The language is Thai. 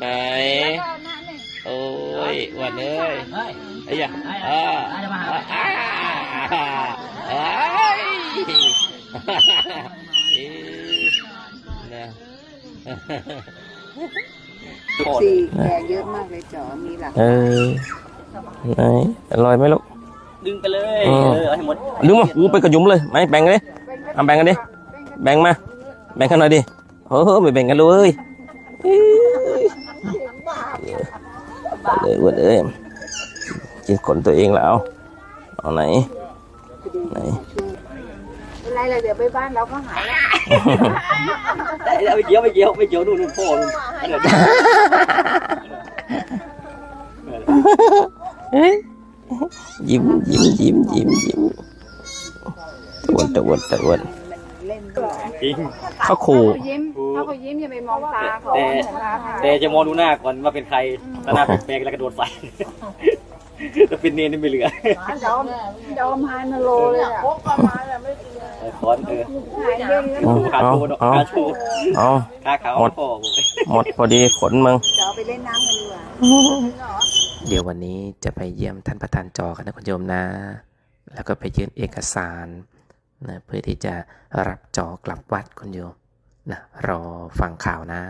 ไหน โอ้ยอ้วันเอ้ยไอ้ยะอ่าอ่าเอ้ยเอ๊ะนะสี่แกเยอะมากเลยจ๋อมีหลักเออไหนอร่อยไหมลูกดึงไปเลยเออให้หมดดึงมากูไปกระยุมเลยไหมแบ่งกันดิเอาแบ่งกันดิแบ่งมา แบ่งกันหน่อยดิเออไม่แบ่งกันเลย เอ้ยเลยอ้วันเอ้ยกินขนตัวเองแล้ว เอาเอาไหน ไหนเป็นไรเลยเดี๋ยวไปบ้านเราก็หายแล้วเอาไปเกี่ยวไปเกี่ยวไปเกี่ยวนู่นนู่นพ่อนู่นอันนั้นเอ้ยยิ้มยิ้มยิ้มยิ้มยิ้มตะวันตะวันตะวันเล่นด้วย จริง เขาขู่ เขายิ้มถ้าเขายิ้มอย่าไปมองตาเขาแต่ เห็นตาเขาแต่จะมองดูหน้าก่อนว่าเป็นใครถ้าหน้าแปลกๆแล้วกระโดดใส่ถ้าเป็นเนนนี่ไม่เหลือดอมดอมฮานโลเลยอะเออคอนเออหายเด้งแล้วขาเอาโชว์เนอะเอาขาโชว์เอาขาขาวหมดพ่อหมดพอดีขนมึงจ๋อไปเล่นน้ำกันดีกว่า เดี๋ยววันนี้จะไปเยี่ยมท่านประธานจอกันนะคุณโยมนะ แล้วก็ไปยื่นเอกสาร นะเพื่อที่จะรับจอกลับวัดคุณโยมนะรอฟังข่าวนะ